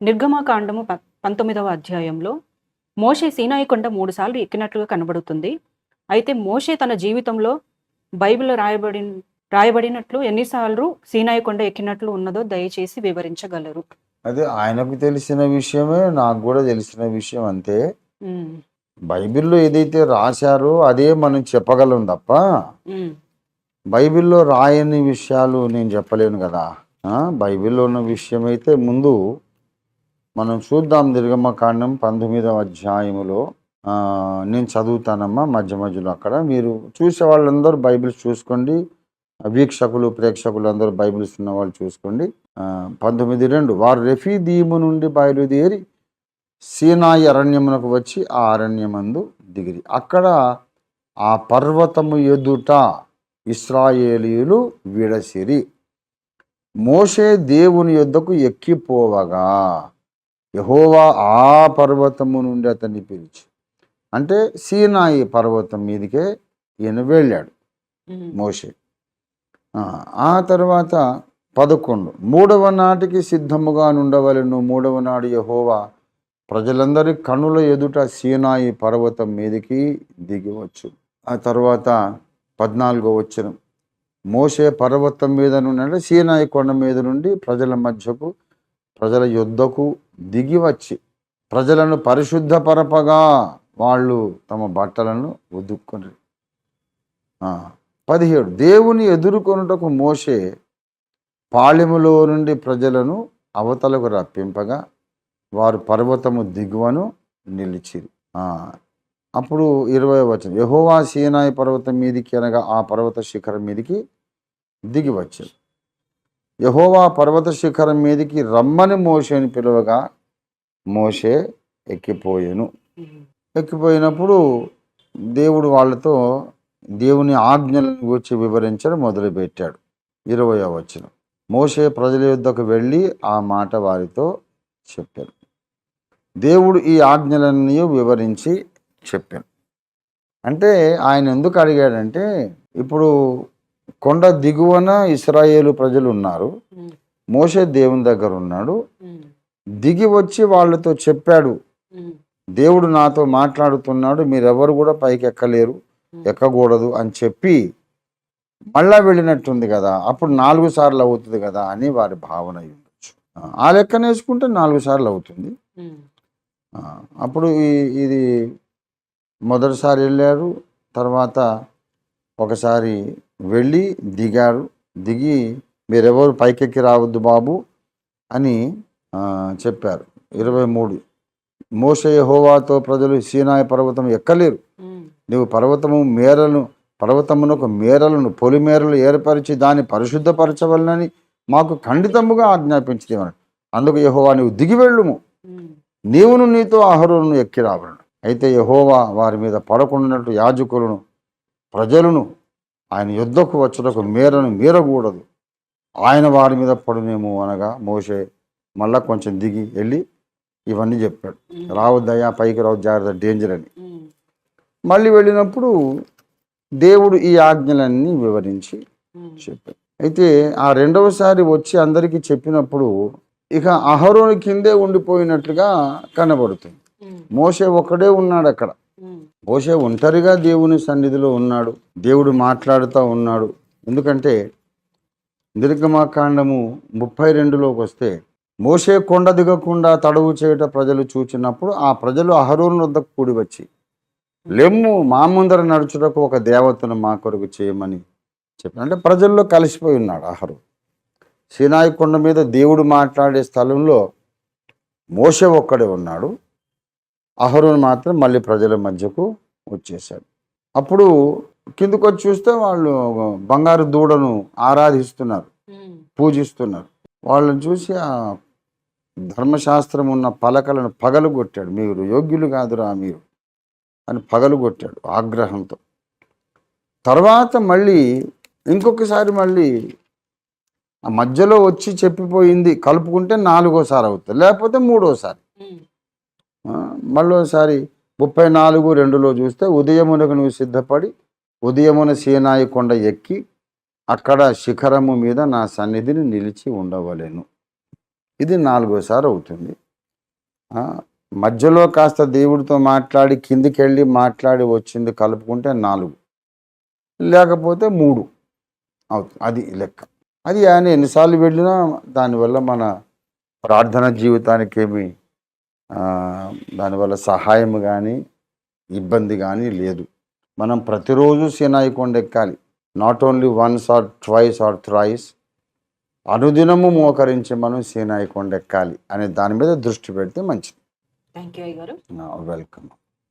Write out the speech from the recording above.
నిర్గమాకాండము ప పంతొమ్మిదవ అధ్యాయంలో మోషే సీనాయి కొండ మూడుసార్లు ఎక్కినట్లుగా కనబడుతుంది. అయితే మోషే తన జీవితంలో బైబిల్లో రాయబడి రాయబడినట్లు ఎన్నిసార్లు సీనాయి కొండ ఎక్కినట్లు ఉన్నదో దయచేసి వివరించగలరు. అదే ఆయనకు తెలిసిన విషయమే నాకు కూడా తెలిసిన విషయం అంతే. బైబిల్లో ఏదైతే రాశారో అదే మనం చెప్పగలం తప్ప బైబిల్లో రాయని విషయాలు నేను చెప్పలేను కదా. బైబిల్లో ఉన్న విషయం అయితే ముందు మనం చూద్దాం నిర్గమకాండం పంతొమ్మిదవ అధ్యాయములో. నేను చదువుతానమ్మా మధ్య మధ్యలో అక్కడ. మీరు చూసే వాళ్ళందరూ బైబిల్స్ చూసుకోండి. వీక్షకులు ప్రేక్షకులు అందరూ బైబిల్స్ ఉన్న వాళ్ళు చూసుకోండి. పంతొమ్మిది రెండు. వారు రెఫీదీము నుండి బయలుదేరి సీనాయి అరణ్యమునకు వచ్చి ఆ అరణ్యమందు దిగిరి. అక్కడ ఆ పర్వతము ఎదుట ఇస్రాయేలీయులు విడసిరి. మోషే దేవుని యొద్దకు ఎక్కిపోవగా యహోవా ఆ పర్వతము నుండి అతన్ని పిలిచి అంటే సీనాయి పర్వతం మీదకే ఈయన వెళ్ళాడు మోషే. ఆ, ఆ తర్వాత పదకొండు. మూడవ నాటికి సిద్ధముగా నుండవలను. మూడవ నాడు యహోవా ప్రజలందరి కనుల ఎదుట సీనాయి పర్వతం మీదకి దిగివచ్చు ఆ తర్వాత పద్నాలుగో వచ్చిన మోసే పర్వతం మీద నుండి అంటే సీనాయి కొండ మీద నుండి ప్రజల మధ్యకు ప్రజల యుద్ధకు దిగి వచ్చి ప్రజలను పరిశుద్ధపరపగా వాళ్ళు తమ బట్టలను ఉదుక్కొని పదిహేడు. దేవుని ఎదుర్కొనుటకు మోసే పాళెములో నుండి ప్రజలను అవతలకు రప్పింపగా వారు పర్వతము దిగువను నిలిచిరు. అప్పుడు ఇరవై వచ్చిన యహోవా సీనాయి పర్వతం మీదికి అనగా ఆ పర్వత శిఖరం మీదికి దిగి వచ్చారు. యహోవా పర్వత శిఖరం మీదికి రమ్మని మోషేని పిలువగా మోషే ఎక్కిపోయాను. ఎక్కిపోయినప్పుడు దేవుడు వాళ్ళతో దేవుని ఆజ్ఞలను గురించి వివరించడం మొదలుపెట్టాడు. ఇరవై వచ్చిన మోషే ప్రజల యుద్ధకు వెళ్ళి ఆ మాట వారితో చెప్పాను. దేవుడు ఈ ఆజ్ఞలన్నీ వివరించి చెప్పాను. అంటే ఆయన ఎందుకు అడిగాడంటే ఇప్పుడు కొండ దిగువన ఇస్రాయేలు ప్రజలు ఉన్నారు మోషే దేవుని దగ్గర ఉన్నాడు. దిగి వచ్చి వాళ్ళతో చెప్పాడు. దేవుడు నాతో మాట్లాడుతున్నాడు. మీరెవరు కూడా పైకి ఎక్కలేరు ఎక్కకూడదు అని చెప్పి మళ్ళా వెళ్ళినట్టుంది కదా. అప్పుడు నాలుగు సార్లు అవుతుంది కదా అని వారి భావన ఉండొచ్చు. ఆ లెక్కన వేసుకుంటే నాలుగు సార్లు అవుతుంది. అప్పుడు ఇది మొదటిసారి వెళ్ళారు. తర్వాత ఒకసారి వెళ్ళి దిగారు. దిగి మీరెవరు పైకెక్కి రావద్దు బాబు అని చెప్పారు. ఇరవై మూడు. మోసే హోవాతో ప్రజలు సీనాయి పర్వతం ఎక్కలేరు. ఉమ్, నీవు పర్వతము మేరలను పర్వతమునకు మేరలను పొలిమేరలు ఏర్పరిచి దాన్ని పరిశుద్ధపరచవలనని మాకు ఖండితముగా ఆజ్ఞాపించదేమని అందుకు యహోవా నీవు దిగి వెళ్ళుము. నీవును నీతో అహరోను ఎక్కి రావలను. అయితే యహోవా వారి మీద పడకుండానట్లు యాజకులను ప్రజలను ఆయన యుద్ధకు వచ్చుటకు మేరను మీరకూడదు. ఆయన వారి మీద పడునేమో అనగా మోసే మళ్ళా కొంచెం దిగి వెళ్ళి ఇవన్నీ చెప్పాడు. రావద్దయ్యా పైకి రావద్దు జాగ్రత్త డేంజర్ అని. మళ్ళీ వెళ్ళినప్పుడు దేవుడు ఈ ఆజ్ఞలన్నీ వివరించి చెప్పాడు. అయితే ఆ రెండవసారి వచ్చి అందరికీ చెప్పినప్పుడు ఇక అహరోని కిందే ఉండిపోయినట్లుగా కనబడుతుంది. మోసే ఒక్కడే ఉన్నాడు అక్కడ ఉమ్, మోసే ఒంటరిగా దేవుని సన్నిధిలో ఉన్నాడు. దేవుడు మాట్లాడుతూ ఉన్నాడు. ఎందుకంటే నిర్గమాకాండము ముప్పై రెండులోకి వస్తే మోసే కొండ దిగకుండా తడవు చేయట ప్రజలు చూచినప్పుడు ఆ ప్రజలు అహరోను వద్దకు కూడి వచ్చి లెమ్ము మా ముందర నడుచుటకు ఒక దేవతను మా కొరకు చేయమని చెప్పి అంటే ప్రజల్లో కలిసిపోయి ఉన్నాడు అహరు సినాయి కొండ మీద దేవుడు మాట్లాడే స్థలంలో మోసే ఒక్కడే ఉన్నాడు. అహరోను మాత్రం మళ్ళీ ప్రజల మధ్యకు వచ్చేసాడు అప్పుడు కిందకు వచ్చి చూస్తే వాళ్ళు బంగారు దూడను ఆరాధిస్తున్నారు పూజిస్తున్నారు. వాళ్ళని చూసి ఆ ధర్మశాస్త్రం ఉన్న పలకలను పగలు కొట్టాడు మీరు యోగ్యులు కాదురా మీరు అని పగలు కొట్టాడు ఆగ్రహంతో. తర్వాత మళ్ళీ ఇంకొకసారి మళ్ళీ ఆ మధ్యలో వచ్చి చెప్పిపోయింది కలుపుకుంటే నాలుగోసారి అవుతుంది లేకపోతే మూడోసారి. మళ్ళోసారి ముప్పై నాలుగు రెండులో చూస్తే ఉదయమునకు నువ్వు సిద్ధపడి ఉదయమున సీనాయి కొండ ఎక్కి అక్కడ శిఖరము మీద నా సన్నిధిని నిలిచి ఉండవలేను. ఇది నాలుగోసారి అవుతుంది. మధ్యలో కాస్త దేవుడితో మాట్లాడి కిందికి వెళ్ళి మాట్లాడి వచ్చింది కలుపుకుంటే నాలుగు. లేకపోతే మూడు అవుతుంది అది లెక్క. అది ఆయన ఎన్నిసార్లు వెళ్ళినా దానివల్ల మన ప్రార్థన జీవితానికి ఏమి దానివల్ల సహాయం కానీ ఇబ్బంది కానీ లేదు. మనం ప్రతిరోజు సినాయి కొండ ఎక్కాలి not only once or twice or thrice అనుదినము మోకరించి మనం సీనాయి కొండ ఎక్కాలి అనే దాని మీద దృష్టి పెడితే మంచిది. Thank you welcome